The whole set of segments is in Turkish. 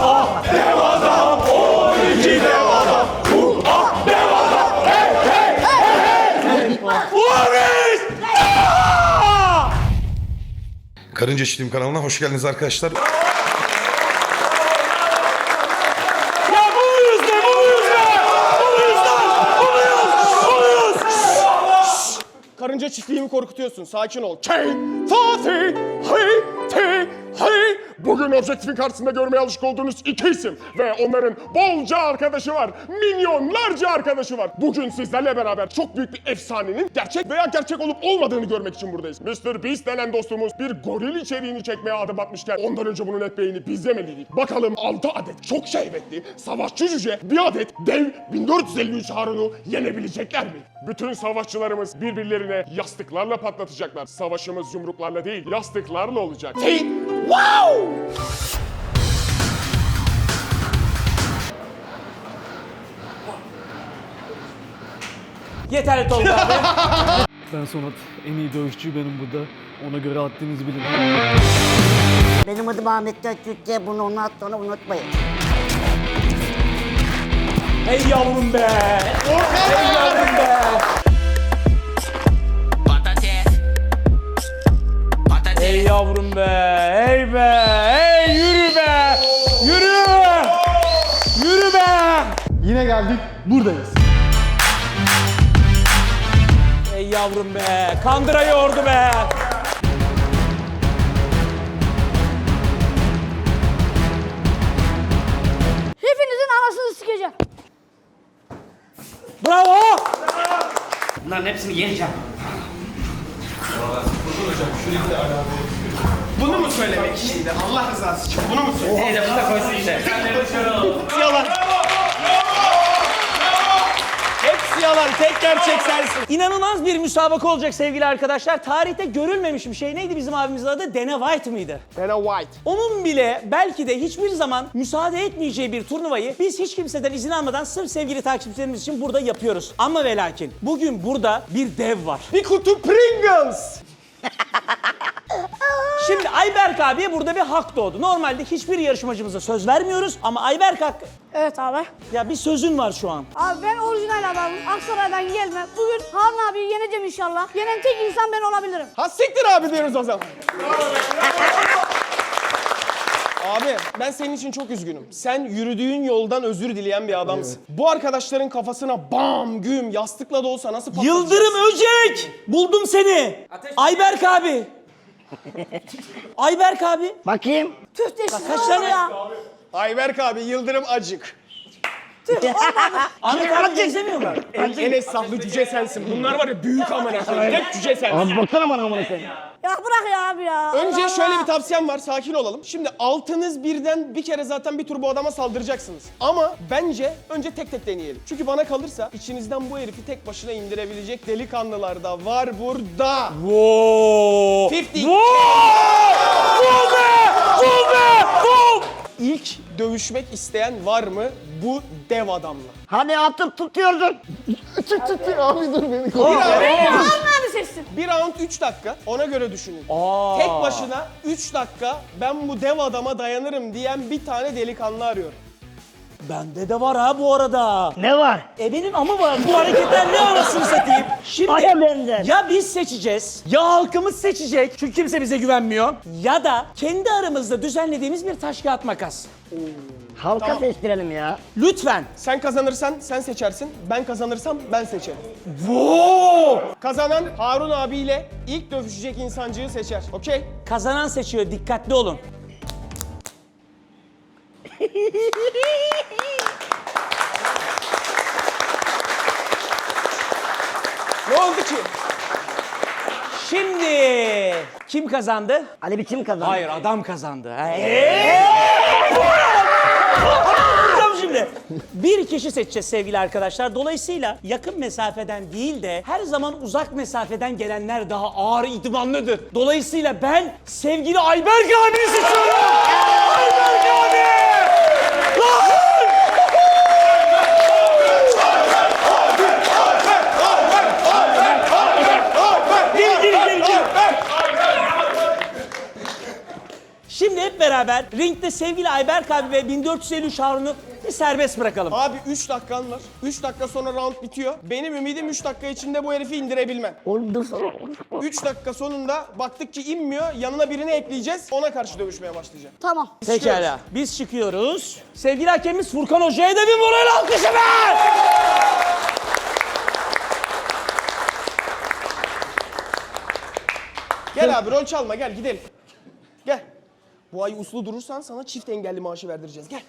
ah dev adam. 12 dev adam. Uh ah dev adam. Hey hey hey hey. Ah! Karınca Çiftliğim kanalına hoş geldiniz arkadaşlar. Ya buluyuz be buluyuz be. Buluyuz lan. Buluyuz. Buluyuz. Karınca çiftliğimi korkutuyorsun. Sakin ol. K, Fatih, hey, T, hey. Bugün objektifin karşısında görmeye alışık olduğunuz iki isim ve onların bolca arkadaşı var. Milyonlarca arkadaşı var. Bugün sizlerle beraber çok büyük bir efsanenin gerçek veya gerçek olup olmadığını görmek için buradayız. Mr. Beast denen dostumuz bir goril içeriğini çekmeye adım atmışken ondan önce bunun ekmeğini biz yemeliydik. Bakalım 6 adet çok şehvetli, savaşçı cüce, bir adet dev 1453 Harun'u yenebilecekler mi? Bütün savaşçılarımız birbirlerine yastıklarla patlatacaklar. Savaşımız yumruklarla değil, yastıklarla olacak. Hey, wow! Yeterli Tolga abi. Ben Sonat. En iyi dövüşçü benim burada. Ona göre haddinizi bilin. Benim adım Ahmet Göktürk'te bunu ondan sonra unutmayın. Hey yavrum be. Hey yavrum be. Hey yavrum be. Hey be. Hey yürü be. Yürü. Yürü be. Yine geldik, buradayız. Hey yavrum be. Kandıra yoğurdu be. Hepinizin anasını sikeceğim. Bravo. Bunların hepsini yeneceğim. Bunu mu söylemek şimdi? Allah rızası için bunu mu söylemek? Neyse bunu da koysun işte. Yalan. Hepsi yalan, tek gerçek sensin. İnanılmaz bir müsabaka olacak sevgili arkadaşlar. Tarihte görülmemiş bir şey. Neydi bizim abimizin adı? Dana White mıydı? Dana White. Onun bile belki de hiçbir zaman müsaade etmeyeceği bir turnuvayı biz hiç kimseden izin almadan sırf sevgili takipçilerimiz için burada yapıyoruz. Ama ve lakin bugün burada bir dev var. Bir kutu Pringles. Şimdi Ayberk abiye burada bir hak doğdu. Normalde hiçbir yarışmacımıza söz vermiyoruz ama Ayberk hak... Evet abi. Ya bir sözün var şu an. Abi ben orijinal adamım. Aksaray'dan gelme. Bugün Harun abi yeneceğim inşallah. Yenen tek insan ben olabilirim. Ha siktir abi diyoruz o zaman. Abi ben senin için çok üzgünüm. Sen yürüdüğün yoldan özür dileyen bir adamsın. Bu arkadaşların kafasına bam güm yastıkla da olsa nasıl patlatacağız? Yıldırım Öcek! Buldum seni. Ayberk abi. Ayberk abi. Bakayım. Tüh de siz kaç tane- ya. Ayberk abi Yıldırım acık. Ahmet abi benzemiyor mu? En, en esnaflı cüce sensin. Bunlar var ya büyük amına koyayım. Hep cüce sensin. Abi baksana bana amına koyayım. Ya bırak ya abi ya. Önce Allah şöyle Allah. bir tavsiyem var, sakin olalım. Şimdi altınız birden bir kere zaten bir tur bu adama saldıracaksınız. Ama bence önce tek tek deneyelim. Çünkü bana kalırsa içinizden bu herifi tek başına indirebilecek delikanlılar da var burada. Wow. 50. Wow. Bul be! Bul be! İlk dövüşmek isteyen var mı bu dev adamla? Hani atıp tutuyordun. Çık çık çık abi dur beni koru. Bir round, Harun abi seçsin. bir round 3 dakika ona göre düşünün. Tek başına 3 dakika ben bu dev adama dayanırım diyen bir tane delikanlı arıyorum. Bende de var ha bu arada. Ne var? E benim ama var. Bu hareketler ne anasını satayım? Şimdi Aya benzer. ya biz seçeceğiz, ya halkımız seçecek çünkü kimse bize güvenmiyor. Ya da kendi aramızda düzenlediğimiz bir taş kağıt makas. Halka seçtirelim ya. Lütfen. Sen kazanırsan sen seçersin, ben kazanırsam ben seçerim. Wow! Kazanan Harun abiyle ilk dövüşecek insancığı seçer. Okey? Kazanan seçiyor. Dikkatli olun. Ne oldu ki? Şimdi kim kazandı? Ali biçim kazandı. Hayır adam kazandı. Tamam şimdi. Bir kişi seçeceğiz sevgili arkadaşlar. Dolayısıyla yakın mesafeden değil de her zaman uzak mesafeden gelenler daha ağır idmanlıdır. Dolayısıyla ben sevgili Ayberk abiyi seçiyorum. Ayberk abi! Beraber ringde sevgili Ayberk abi ve 1453 Harun'u bir serbest bırakalım. Abi 3 dakikan var. 3 dakika sonra round bitiyor. Benim ümidim 3 dakika içinde bu herifi indirebilmen. Oğlum dur sana konuşma. 3 dakika sonunda baktık ki inmiyor. Yanına birini ekleyeceğiz. Ona karşı dövüşmeye başlayacak. Tamam. Pekala. Biz çıkıyoruz. Sevgili hakemimiz Furkan Hoca'ya da bir moral alkışı ver. Gel abi rol çalma gel gidelim. Gel. Bu ay uslu durursan sana çift engelli maaşı verdireceğiz. Gel.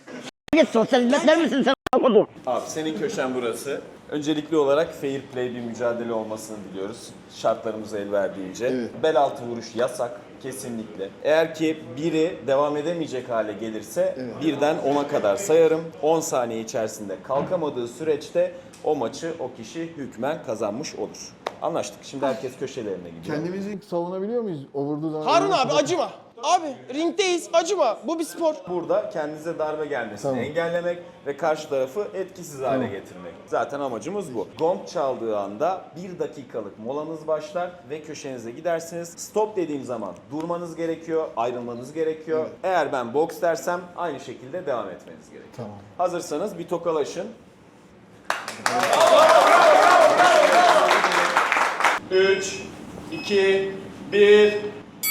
Git sosyal hizmetler misin sen? Oğlum. Abi senin köşen burası. Öncelikli olarak fair play bir mücadele olmasını diliyoruz. Şartlarımız el verdiğince. Bel altı vuruş yasak kesinlikle. Eğer ki biri devam edemeyecek hale gelirse birden 10'a kadar sayarım. 10 saniye içerisinde kalkamadığı süreçte o maçı o kişi hükmen kazanmış olur. Anlaştık. Şimdi herkes köşelerine gidiyor. Kendimizi savunabiliyor muyuz? O vurduğu zaman... Harun abi acıma. Abi ringdeyiz acıma. Bu bir spor. Burada kendinize darbe gelmesini engellemek ve karşı tarafı etkisiz hale getirmek. Zaten amacımız bu. Gong çaldığı anda bir dakikalık molanız başlar ve köşenize gidersiniz. Stop dediğim zaman durmanız gerekiyor, ayrılmanız gerekiyor. Eğer ben boks dersem aynı şekilde devam etmeniz gerekiyor. Hazırsanız bir tokalaşın. 3, 2, 1,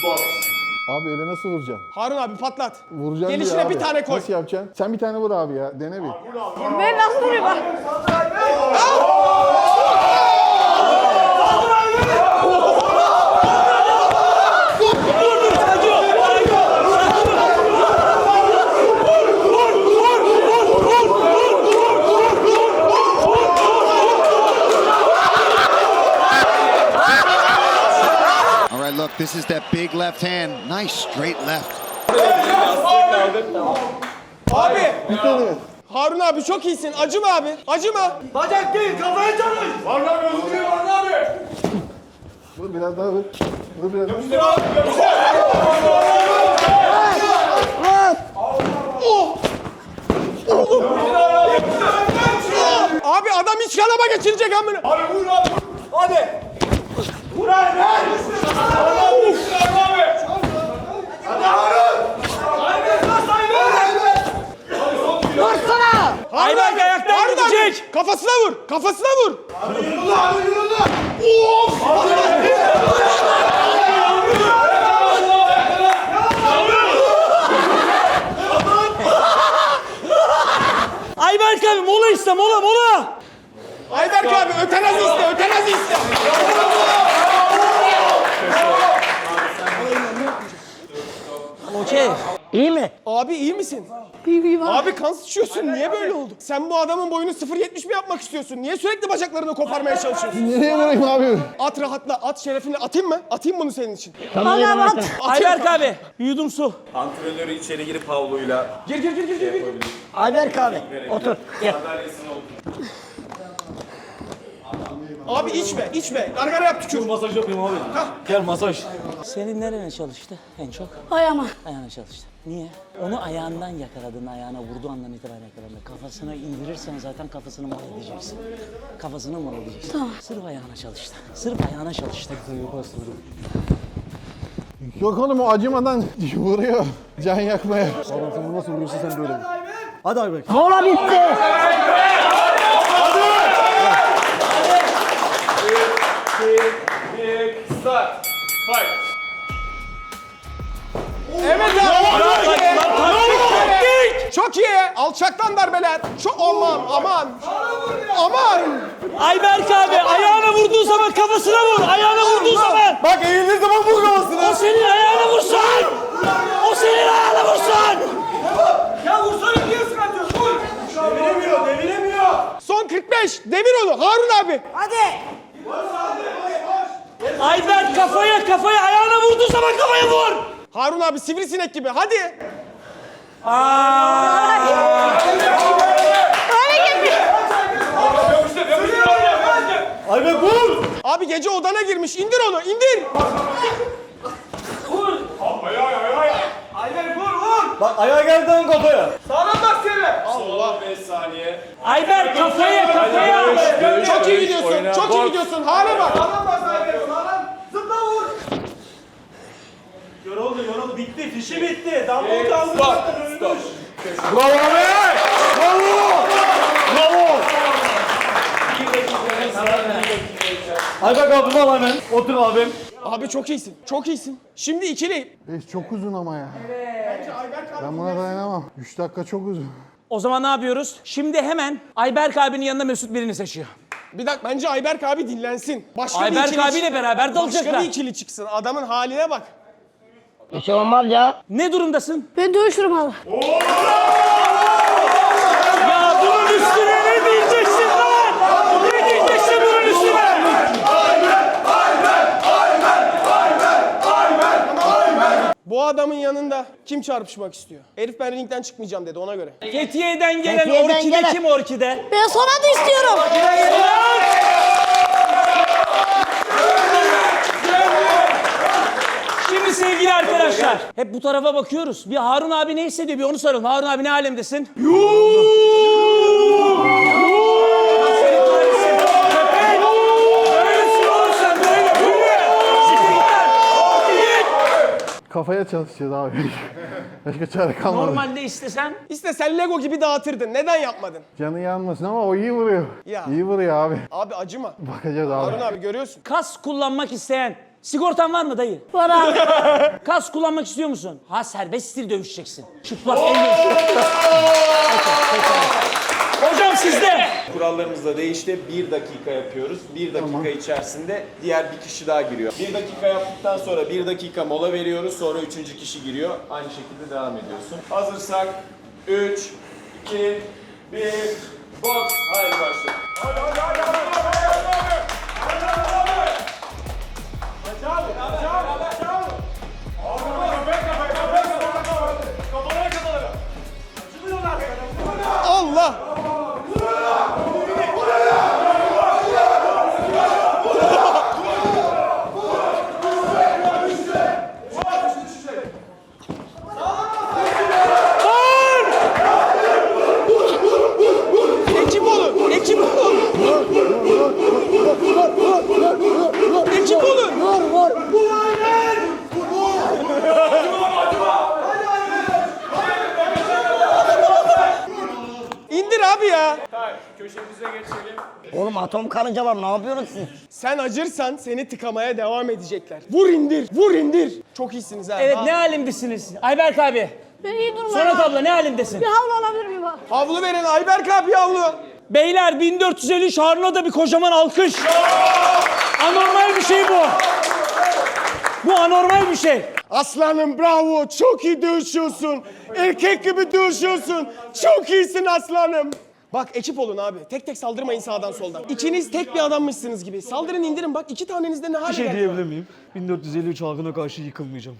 boks. Abi öyle nasıl vuracaksın? Harun abi patlat. Vuracaksın Gelişine abi. bir tane koy. Nasıl yapacaksın? Sen bir tane vur abi ya. Dene bir. Ben nasıl vurayım bak. All right, this is that big left hand. Nice straight left. Abi. Harun abi çok iyisin. Acıma abi. Acıma. Vur biraz daha vur. Vur biraz daha. Abi adam iç kanama geçirecek amına. Abi vur abi. Hadi. Vur abi. Vur abi. Harun Ayberk abi, ayaktan abi. gidecek. Kafasına vur. Kafasına vur. Ayberk abi mola iste mola mola. Ayberk abi ötenazi iste. Ötenazi iste. Okey. İyi mi? Abi iyi misin? İyi iyi. Abi kan sıçıyorsun. Niye böyle oldu? Sen bu adamın boyunu 0.70 mi yapmak istiyorsun? Niye sürekli bacaklarını koparmaya çalışıyorsun? Nereye vurayım abi? At rahatla. At şerefine. Atayım mı? Atayım bunu senin için. Hadi abi at. Ayberk abi bir yudum su. Antrenörü içeri girip havluyla Gir gir gir gir gir. gir. Ayberk abi. Otur. Gel. Abi içme, içme. Gargara yap tükür. Masaj yapayım abi. Gel masaj. Senin nerene çalıştı en çok? Ayağıma. Ayağına çalıştı. Niye? Onu ayağından yakaladın, ayağına vurduğu andan itibaren yakaladın. Kafasına indirirsen zaten kafasını mor edeceksin. Kafasını mor edeceksin. Tamam. Sırf ayağına çalıştı. Sırf ayağına çalıştı. Yok oğlum o acımadan vuruyor. Can yakmaya. Adam sen nasıl vuruyorsun sen böyle. Hadi Ayberk. Mola bitti. Evet abi. Çok iyi. Çok iyi. Alçaktan darbeler. Çok aman aman. Aman. Ayberk abi ayağına vurduğu zaman kafasına vur. Ayağına vurduğu zaman. Bak eğildiği zaman vur kafasına. O senin ayağına vursun. O senin ayağına vursun. Son 45. Devir onu. Harun abi. Hadi. Ayberk kafaya kafaya ayağına vurduğu zaman kafaya vur. Harun abi sivrisinek gibi. Hadi. Ayberk vur. Abi gece odana girmiş. İndir onu. indir. Bak ayağa geldi kafaya. Allah. 5 saniye. Ayberk kafaya kafaya. Çok iyi gidiyorsun. Çok iyi gidiyorsun. Hale bak. Yoruldu yoruldu bitti fişi bitti. Damla kaldı. Bravo abi! Bravo! Bravo! Ayberk abim al hemen. Otur abim. Abi çok iyisin. Çok iyisin. Şimdi ikili. Beş çok uzun ama ya. Ben buna dayanamam. 3 dakika çok uzun. O zaman ne yapıyoruz? Şimdi hemen Ayberk abinin yanında Mesut birini seçiyor. Bir dakika bence Ayberk abi dinlensin. Başka Ayberk bir ikili abiyle beraber Başka dalacaklar. bir ikili çıksın. Adamın haline bak. Bir şey olmaz ya. Ne durumdasın? Ben dövüşürüm abi. Ya bunun üstüne ne diyeceksin lan? Ne diyeceksin bunun üstüne? Bu adamın yanında kim çarpışmak istiyor? Herif ben ringden çıkmayacağım dedi ona göre. Fethiye'den gelen Fethiye'den orkide gelen. kim orkide? Ben Sonat istiyorum. Şimdi sevgili arkadaşlar, hep bu tarafa bakıyoruz. Bir Harun abi ne hissediyor bir onu soralım. Harun abi ne alemdesin? Kafaya çalışacağız abi. Başka çare kalmadı. Normalde istesen İşte sen Lego gibi dağıtırdın. Neden yapmadın? Canı yanmasın ama o iyi vuruyor. Ya. İyi vuruyor abi. Abi acıma. Bakacağız abi. Harun abi görüyorsun. kas kullanmak isteyen sigortan var mı dayı? Var abi. Kas kullanmak istiyor musun? Ha serbest stil dövüşeceksin. Çıplak el dövüşü. Hocam sizde. Kurallarımız da değişti. Bir dakika yapıyoruz. Bir dakika içerisinde diğer bir kişi daha giriyor. Bir dakika yaptıktan sonra bir dakika mola veriyoruz. Sonra üçüncü kişi giriyor. Aynı şekilde devam ediyorsun. Hazırsak 3, 2, 1, box. Haydi başlayalım. Allah! Karınca var ne yapıyorsunuz siz? Sen acırsan seni tıkamaya devam edecekler. Vur indir, vur indir. Çok iyisiniz ha. Evet Ha- ne alemdesiniz? Ayberk abi. Ben iyi durumdayım Sonat abla ne alemdesin? Bir havlu alabilir miyim abi? Havlu verin Ayberk abi havlu. Beyler 1453 Harun'a da bir kocaman alkış. Anormal bir şey bu. Bu anormal bir şey. Aslanım bravo. Çok iyi dövüşüyorsun. Erkek gibi dövüşüyorsun. Çok iyisin aslanım. Bak ekip olun abi. Tek tek saldırmayın sağdan soldan. İkiniz tek bir adammışsınız gibi. Saldırın indirin bak iki tanenizde ne hale Bir şey geldi. diyebilir miyim? 1453 halkına karşı yıkılmayacağım.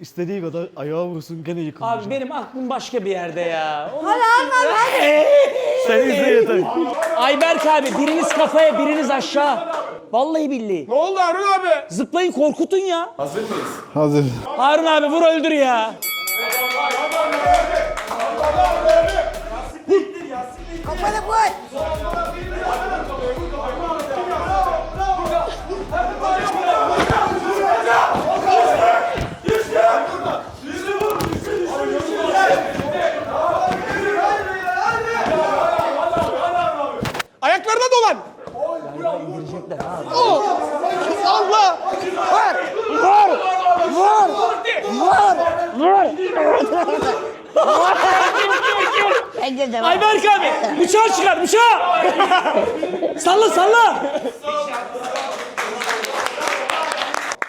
İstediği kadar ayağa vursun gene yıkılmayacağım. Abi benim aklım başka bir yerde ya. Abi hadi. Sen izle yeter. Ayberk abi biriniz kafaya biriniz aşağı. Vallahi billahi. Ne oldu Harun abi? Zıplayın korkutun ya. Hazır. Harun abi vur öldür ya. Kafanı koy. Bıçağı çıkar bıçağı. salla salla.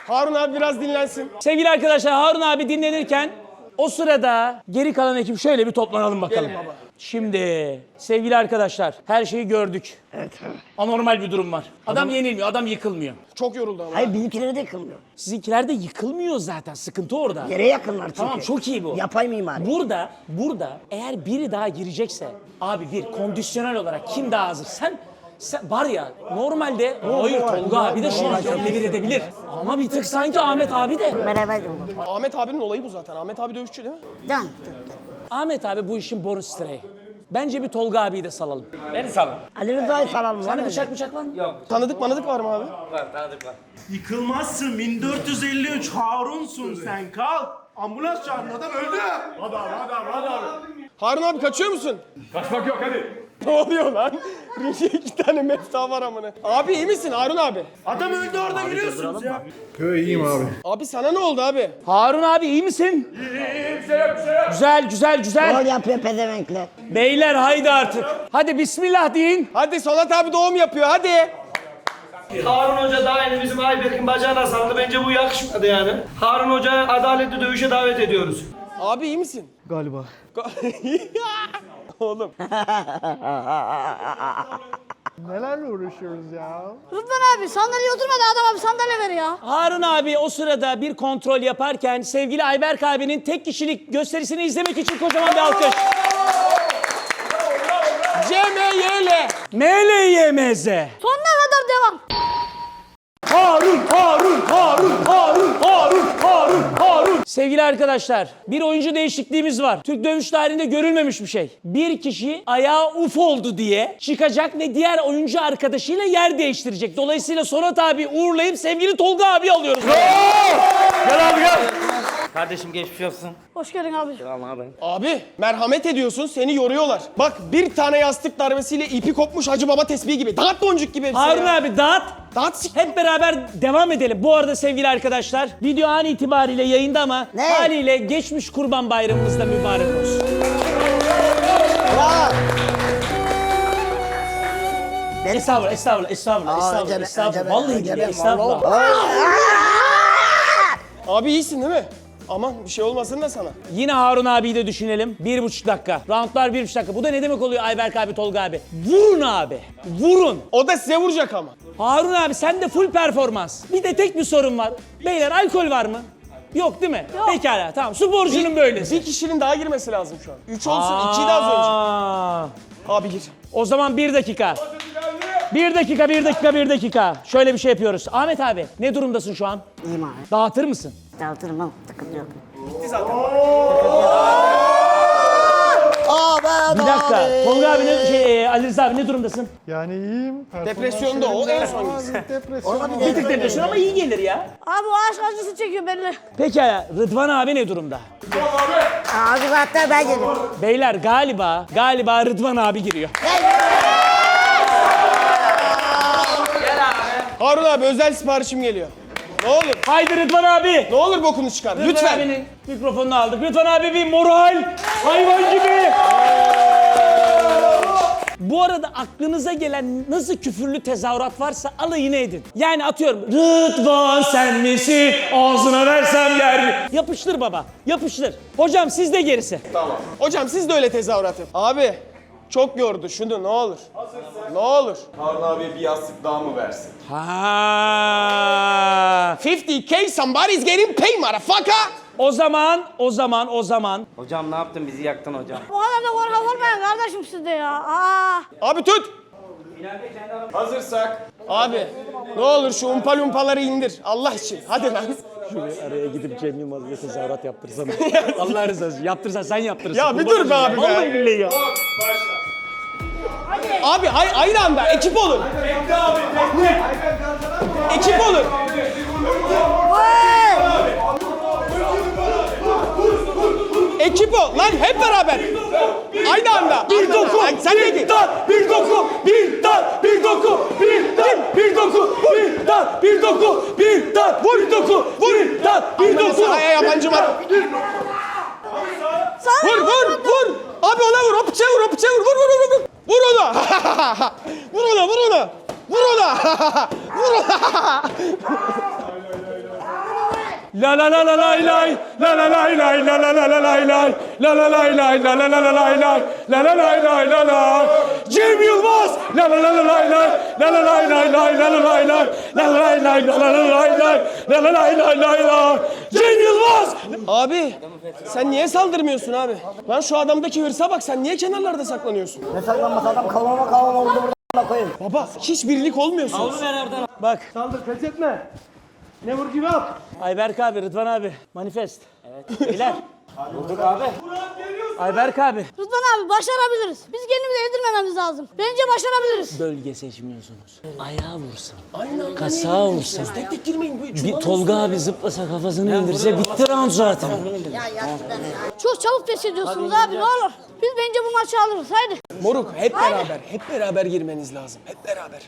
Harun abi biraz dinlensin. Sevgili arkadaşlar Harun abi dinlenirken o sırada geri kalan ekip şöyle bir toplanalım bakalım. Şimdi sevgili arkadaşlar her şeyi gördük. Anormal bir durum var. Adam yenilmiyor, adam yıkılmıyor. Çok yoruldu ama. Hayır bizimkileri de yıkılmıyor. Sizinkiler de yıkılmıyor zaten. Sıkıntı orada. Yere yakınlar çünkü. Tamam çok iyi bu. Yapay mimari. Burada, burada eğer biri daha girecekse abi bir kondisyonel olarak kim daha hazır? Sen sen var ya normalde hayır Tolga abi de şu an bir edebilir. Ama bir tık sanki Ahmet abi de. Beraber Ahmet abinin olayı bu zaten. Ahmet abi dövüşçü değil mi? Can. Ahmet abi bu işin bonus direği. Bence bir Tolga abiyi de salalım. Beni salın. Ali Rıza'yı salalım. Hani bıçak bıçak var mı? Yok. Tanıdık manıdık var mı abi? Var, tanıdık var. Yıkılmazsın 1453 Harunsun sen kalk. Ambulans çağırın adam öldü. Hadi abi hadi abi hadi abi. Harun abi kaçıyor musun? Kaçmak yok hadi. Ne oluyor lan? Ringe iki tane mefta var amına. Abi iyi misin Harun abi? Adam öldü orada biliyorsunuz ya. Yo iyiyim abi. Abi sana ne oldu abi? Harun abi iyi misin? Şey şey. Güzel güzel güzel. Rol yapıyor pezevenkler. Beyler haydi artık. Hadi bismillah deyin. Hadi Sonat abi doğum yapıyor hadi. Harun Hoca daha yeni bizim Ayberk'in bacağına sarıldı. Bence bu yakışmadı yani. Harun Hoca'yı adaletli dövüşe davet ediyoruz. Abi iyi misin? Galiba. Oğlum. Nelerle uğraşıyoruz ya? Rıdvan abi sandalyeye oturma da adam abi sandalye ver ya. Harun abi o sırada bir kontrol yaparken sevgili Ayberk abinin tek kişilik gösterisini izlemek için kocaman bir alkış. CMYL. MLYMZ. Sonuna kadar devam. Harun, Harun, Harun, Harun. Sevgili arkadaşlar, bir oyuncu değişikliğimiz var. Türk dövüş tarihinde görülmemiş bir şey. Bir kişi ayağı uf oldu diye çıkacak ve diğer oyuncu arkadaşıyla yer değiştirecek. Dolayısıyla Sonat abi uğurlayıp sevgili Tolga abi alıyoruz. Gel abi gel. Kardeşim geçmiş olsun. Hoş geldin abi. Tamam abi. Abi merhamet ediyorsun seni yoruyorlar. Bak bir tane yastık darbesiyle ipi kopmuş Hacı Baba tesbihi gibi. Dağıt boncuk gibi hepsi Harun ya. abi dağıt. Dağıt sik- Hep beraber devam edelim. Bu arada sevgili arkadaşlar, video an itibariyle yayında ama Ne? haliyle geçmiş Kurban Bayramımız da mübarek olsun. Beni Estağfurullah, estağfurullah, estağfurullah, Aa, estağfurullah, önce ben- estağfurullah. önce ben- Vallahi önce billahi, ben- estağfurullah. Abi iyisin değil mi? Aman bir şey olmasın da sana. Yine Harun abiyi de düşünelim. Bir buçuk dakika. Roundlar bir buçuk dakika. Bu da ne demek oluyor Ayberk abi, Tolga abi? Vurun abi. Vurun. O da size vuracak ama. Harun abi sen de full performans. Bir de tek bir sorun var. Beyler alkol var mı? Yok değil mi? Pekala tamam. Sporcunun böylesi. Bir kişinin daha girmesi lazım şu an. Üç olsun, iki de az önce. Aa. Abi gir. O zaman bir dakika. Bir dakika, bir dakika, bir dakika. Şöyle bir şey yapıyoruz. Ahmet abi ne durumdasın şu an? İyiyim abi. Dağıtır mısın? Dağıtırım ama sıkıntı yok. Bir dakika. Tolga abi ne, şey, e, Ali Rıza abi ne durumdasın? Yani iyiyim. Depresyonda o en son Depresyon. Bir tık depresyon ama iyi gelir ya. Abi o aşk acısı çekiyor belli. Pekala Rıdvan abi ne durumda? Abi hatta ben geliyorum. Beyler galiba, galiba Rıdvan abi giriyor. Harun abi özel siparişim geliyor. Ne olur. Haydi Rıdvan abi. Ne olur bokunu çıkar. Rıdvan Lütfen. abinin mikrofonunu aldık. Rıdvan abi bir moral. Hayvan gibi. Bu arada aklınıza gelen nasıl küfürlü tezahürat varsa alayını edin. Yani atıyorum Rıdvan sen misin ağzına versem yer. Yapıştır baba yapıştır. Hocam sizde gerisi. Hocam siz de öyle tezahürat yapın. Abi çok yordu şunu ne olur. Ne olur. Harun abiye bir yastık daha mı versin? Ha. 50k somebody's getting paid motherfucker. O zaman o zaman o zaman Hocam ne yaptın bizi yaktın hocam. Bu kadar da korkak olmayın kardeşim siz de ya. Aa. Abi tut. Hazırsak Abi ne olur şu umpa lumpaları indir. Allah için. Hadi lan. araya gidip Cem Yılmaz'la tezahürat yaptırsana. Allah rızası yaptırsan sen yaptırırsın. Ya bir dur be abi be. Vallahi billahi ya. Abi hay aynı anda ekip olun. Ekip olun. Ekip ol. Lan hep beraber. Aynı anda. Bir doku, sen de bir git. tat, bir doku, bir tat, bir doku, bir tat, bir doku, bir tat, bir doku, bir tat, bir doku, bir tat, bir doku. sana yabancı var. Vur vur vur. Abi ona vur. Bıçağı vur. O bıçağı vur. Vur vur vur vur. Vur ona. vur ona vur ona. Vur ona. vur ona. La la la la lay lay, la la lay lay, la la la la lay lay, la la lay lay, la la la la lay lay, la la lay lay la la. Cem Yılmaz, la la la la la la lay lay lay, la la lay lay, la la lay lay, la la la lay lay, la la lay lay lay la. Cem Yılmaz. Abi sen niye saldırmıyorsun abi? Lan şu adamdaki hırsa bak sen niye kenarlarda saklanıyorsun? Ne saklanmaz adam kavama kavama oldu burada koyayım. Baba hiç birlik olmuyorsunuz. Bak, Saldır pes etme. Never give up. Ayberk abi, Rıdvan abi, manifest. Evet. Beyler. Vurduk abi. Ayberk abi. Rıdvan abi başarabiliriz. Biz kendimizi ezdirmememiz lazım. Bence başarabiliriz. Bölge seçmiyorsunuz. Ayağa vursun. Kasağa vursun. Tek tek girmeyin. Bir Tolga abi zıplasa kafasını indirse bitti round zaten. Çok çabuk pes ediyorsunuz abi ne olur. Biz bence bu maçı alırız haydi. Moruk hep beraber, hep beraber girmeniz lazım. Hep beraber.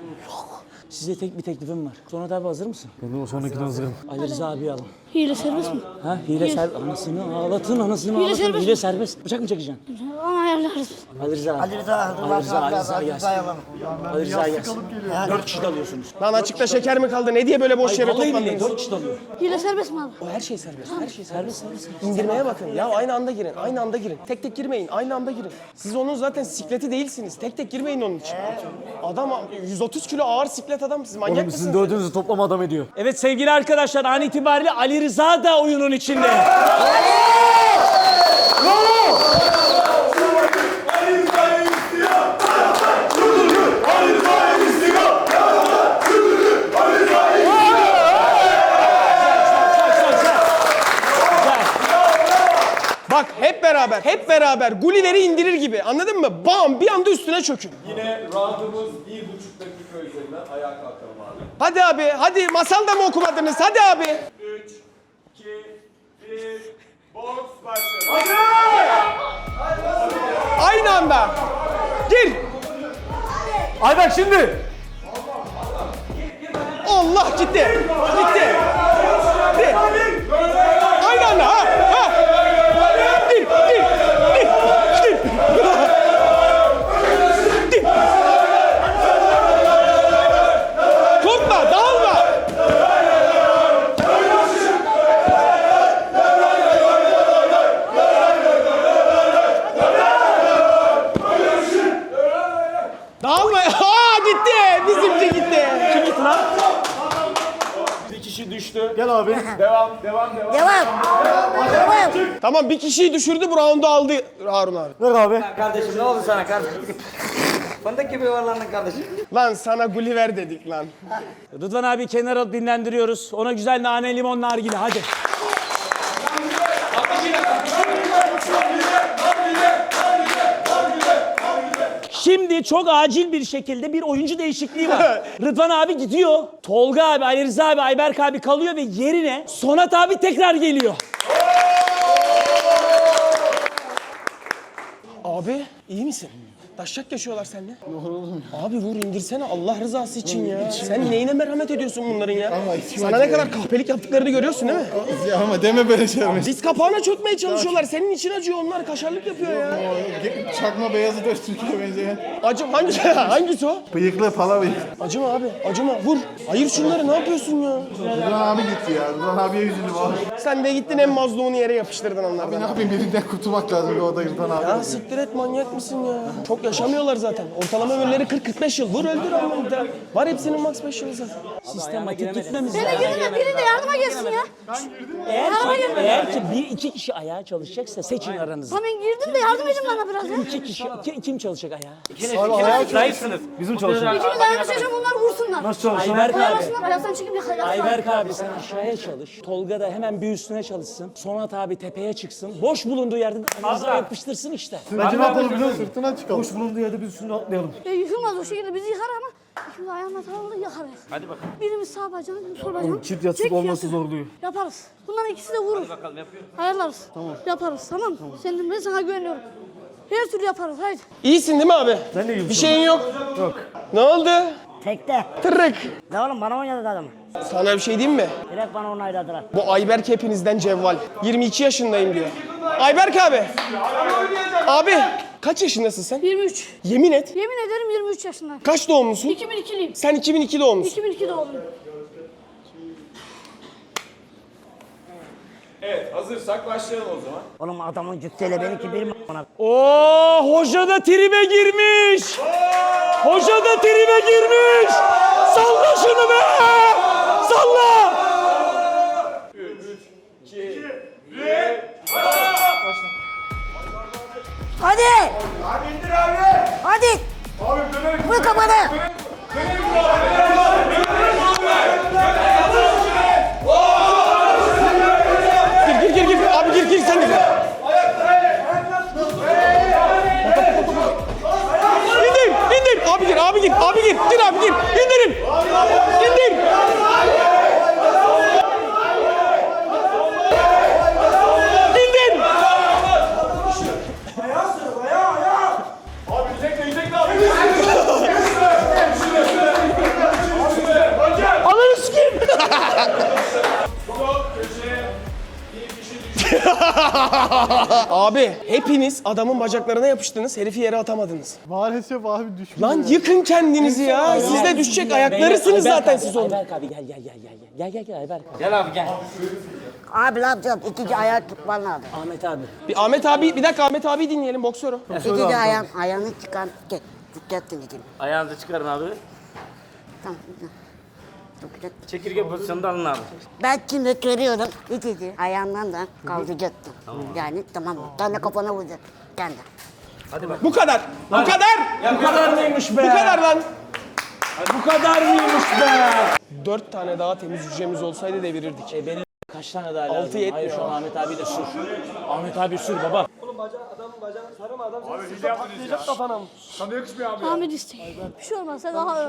Size tek bir teklifim var. Sonat abi hazır mısın? Ben o sonrakine hazırım. Ali Rıza abi alın. Hile serbest mi? Ha hile serbest. Anasını ağlatın anasını Hile ağlatın. serbest Hile mi? serbest. Bıçak mı çekeceksin? Onu ayarlarız. Ali Rıza. Ali Rıza, Ali Rıza, Ali Rıza gelsin. Ali Rıza gelsin. Dört kişi dalıyorsunuz. Lan açıkta şeker mi kaldı? Ne diye böyle boş yere Vallahi billahi toplandınız? dört kişi dalıyor. Hile serbest mi abi? O her şey serbest. Her şey serbest. Serbest serbest. İndirmeye bakın. Ya aynı anda girin. Aynı anda girin. Tek tek girmeyin. Aynı anda girin. Siz onun zaten sikleti değilsiniz. Tek tek girmeyin onun için. Adam 130 kilo ağır siklet adam. Siz manyak mısınız? sizin dördünüzü toplam adam ediyor. Evet sevgili arkadaşlar an itibariyle Ali Rıza da oyunun içinde. Bak hep beraber, hep beraber Gulliver'i indirir gibi. Anladın mı? Bam bir anda üstüne çökün. Yine roundumuz bir buçuk dakika üzerinden ayağa kalkalım abi. Hadi abi, hadi masal da mı okumadınız? Hadi abi. 3, 2, 1, boks başladı. Aynı anda. Gir. Ayberk şimdi! Allah gitti. Gitti. Gitti. Aynı anda ha. Gel abi. Devam, devam, devam. Devam. Devam. Tamam bir kişiyi düşürdü bu roundu aldı Harun abi. Ver abi. Kardeşim ne oldu sana kardeşim? Fındık gibi yuvarlandın kardeşim. Lan sana Gulliver dedik lan. Rıdvan abi kenara alıp dinlendiriyoruz. Ona güzel nane limon nargile hadi. Şimdi çok acil bir şekilde bir oyuncu değişikliği var. Rıdvan abi gidiyor. Tolga abi, Ali Rıza abi, Ayberk abi kalıyor ve yerine Sonat abi tekrar geliyor. Abi iyi misin? Taşak yaşıyorlar seninle. Yoruldum Abi vur indirsene Allah rızası için ya. Sen neyine merhamet ediyorsun bunların ya? Sana ne kadar kahpelik yaptıklarını görüyorsun değil mi? Ya ama deme böyle şeyler. Diz kapağına çökmeye çalışıyorlar. Senin için acıyor onlar. Kaşarlık yapıyor ya. Çakma beyazı Türkiye benzeyen. Acım hangi hangisi o? Bıyıklı pala bıyık. Acıma abi. Acıma. Vur. Ayır şunları. Ne yapıyorsun ya? Rıdvan abi gitti ya. Rıdvan abiye üzüldüm abi. Sen de gittin en mazlumunu yere yapıştırdın Abi ne onlardan. yapayım birinden kurtulmak lazım o da Rıdvan abi. Ya siktir et manyak mısın ya? Çok yaşamıyorlar zaten. Ortalama ömürleri 40-45 yıl. Vur öldür ama. Var hepsinin max 5 yılı zaten. Sistematik gitmemiz Beni lazım. girin de biri de yardıma gelsin ya. Eğer ki, eğer ki bir iki kişi ayağa çalışacaksa seçin aranızda. Tamam girdim de yardım edin bana biraz ya. İki kişi, ki- kim çalışacak ayağa? Zayıfsınız. Bizim çalışıyoruz. İkimiz ayağına seçin bunlar vursunlar. Nasıl çalışıyorsun? Ayberk abi. Yakalasınlar. Ayberk abi sen aşağıya çalış. Tolga da hemen bir üstüne çalışsın. Sonat abi tepeye çıksın. Boş bulunduğu yerde de Rıza yapıştırsın işte. Ne biliyor musun? Sırtına çıkalım. Boş bulunduğu yerde biz üstüne atlayalım. E, yıkılmaz o şekilde bizi yıkar ama ikimiz ayağına tavalı yakarız. Hadi bakalım. Birimiz sağ bacağını, birimiz sol bacağını. çift yatsıp Çek olması zorluyor. Yaparız. Bunların ikisi de vurur. Bakalım yapıyorum. Ayarlarız. Tamam. Yaparız tamam mı? Senin ben sana güveniyorum. Her türlü yaparız haydi. İyisin değil mi abi? Ben de iyiyim Bir şeyin yok. Yok. Ne oldu? Tekte. Tırık. Ne oğlum bana oynadı adam. Sana bir şey diyeyim mi? Direkt bana onayladılar. Bu Ayberk hepinizden cevval. 22 yaşındayım diyor. Ayberk abi. Abi kaç yaşındasın sen? 23. Yemin et. Yemin ederim 23 yaşındayım. Kaç doğumlusun? 2002'liyim. Sen 2002 doğumlusun. 2002 doğumluyum. Evet hazırsak başlayalım o zaman. Oğlum adamın cüsseyle benimki bir mi? Bana. Oo, hoca da tribe girmiş. Hoca da tribe girmiş. Salla şunu be. Salla. Hadi. Hadi. Vur kafanı. Gir gir gir. Abi gir gir sen de gir. Hepiniz adamın bacaklarına yapıştınız, herifi yere atamadınız. Maalesef abi düşmüyor. Lan yıkın kendinizi ya. Siz de düşecek ayaklarısınız zaten siz onu. Ayberk abi gel gel gel gel. Gel gel gel Ayberk abi. Gel abi gel. Abi ne yapacağım? İkinci ayağı tutman lazım. Ahmet abi. Bir Ahmet abi, bir dakika Ahmet abi dinleyelim boksörü. İkinci ayağın, ayağını çıkar. Gel. Tutacaksın iki. Ayağınızı çıkarın abi. Tamam. Tutacaksın. Çekirge pozisyonda alın abi. Ben şimdi görüyorum. İkinci ayağından da kaldıracaksın. Yani tamam. Kendi kafana vuracak. Kendi. Bu kadar. Bu kadar. Bu kadar mıymış be? Bu kadar lan. Bu kadar mıymış be? Dört tane daha temiz hücremiz olsaydı devirirdik. E benim kaç tane daha lazım? Altı yetmiyor. Hayır şu an Ahmet abi de sür. Ahmet abi sür baba. Ahmet isteyin. Bir şey olmazsa daha iyi.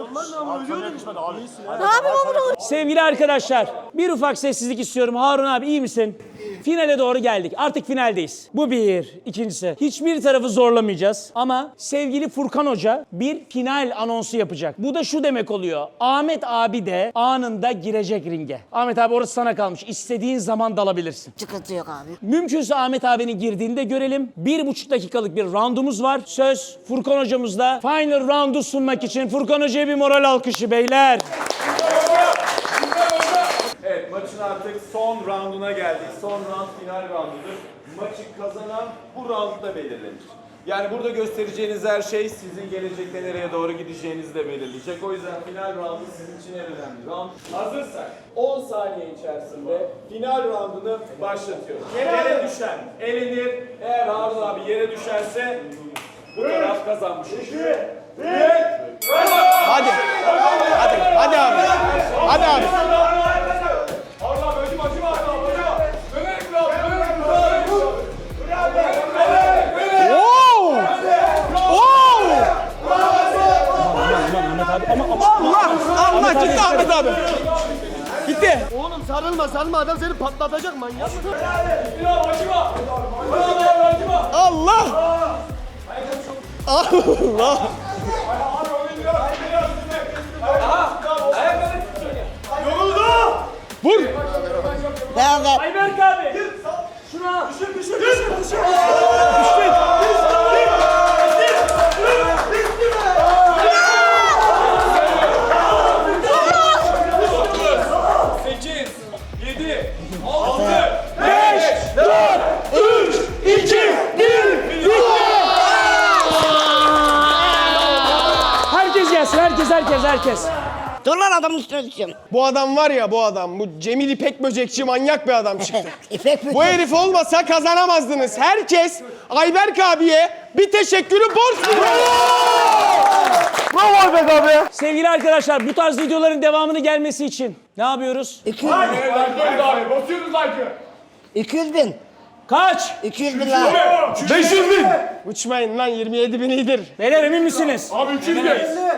Ne yapayım onu? Sevgili arkadaşlar, bir ufak sessizlik istiyorum. Harun abi iyi misin? Finale doğru geldik. Artık finaldeyiz. Bu bir. İkincisi, hiçbir tarafı zorlamayacağız. Ama sevgili Furkan Hoca bir final anonsu yapacak. Bu da şu demek oluyor. Ahmet abi de anında girecek ringe. Ahmet abi orası sana kalmış. İstediğin zaman dalabilirsin. Sıkıntı yok abi. Mümkünse Ahmet abinin girdiğinde görelim. Bir buçuk dakikalık bir roundumuz var. Söz Furkan hocamızda. Final roundu sunmak için Furkan hocaya bir moral alkışı beyler. Evet maçın artık son rounduna geldik. Son round final roundudur. Maçı kazanan bu roundda belirlenir. Yani burada göstereceğiniz her şey sizin gelecekte nereye doğru gideceğinizi de belirleyecek. O yüzden final roundu sizin için en önemli round. Hazırsak 10 saniye içerisinde final roundunu başlatıyoruz. Yere düşen elenir. Eğer Harun abi yere düşerse bu taraf kazanmış. Hadi. Hadi. Hadi abi. Hadi abi. Gitti Ahmet abi. Gitti. Oğlum sarılma sarılma adam seni patlatacak manyak. Allah! Allah! Vur! Ayberk abi. Şuna. Düşür düşür düşür düşür. Herkes herkes. Dur lan adamın üstüne düşeceğim. Bu adam var ya bu adam. Bu Cemil İpek böcekçi manyak bir adam çıktı. İpek mi? bu herif olmasa kazanamazdınız. Herkes Ayberk abiye bir teşekkürü borç biliyor. Bravo Ayberk abi. Sevgili arkadaşlar, bu tarz videoların devamını gelmesi için ne yapıyoruz? 200 bin. 200 bin. Kaç? 200 bin lira. 500 bin. Uçmayın lan 27 bin iyidir. Beyler emin misiniz? Abi 200 bin.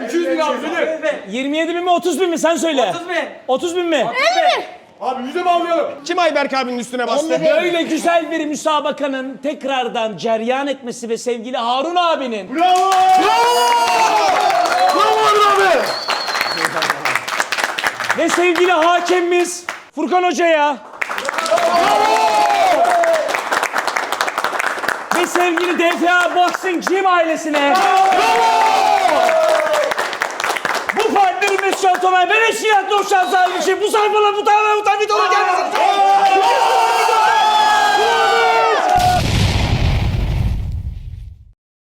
200 bin abi söyle. 27 bin mi 30 bin mi sen söyle. 30 bin. 30 bin mi? Abi yüze bağlayalım. Kim Ayberk abinin üstüne bastı? Böyle güzel bir müsabakanın tekrardan ceryan etmesi ve sevgili Harun abinin Bravo. Bravo Harun abi. ve sevgili hakemimiz Furkan Hoca'ya ve DFA Boxing Gym ailesine. Bu partnerimiz Şantomay ben eşkiyatlı o şans için bu sayfalar bu tarafa bu tarafa videolar gelmesin.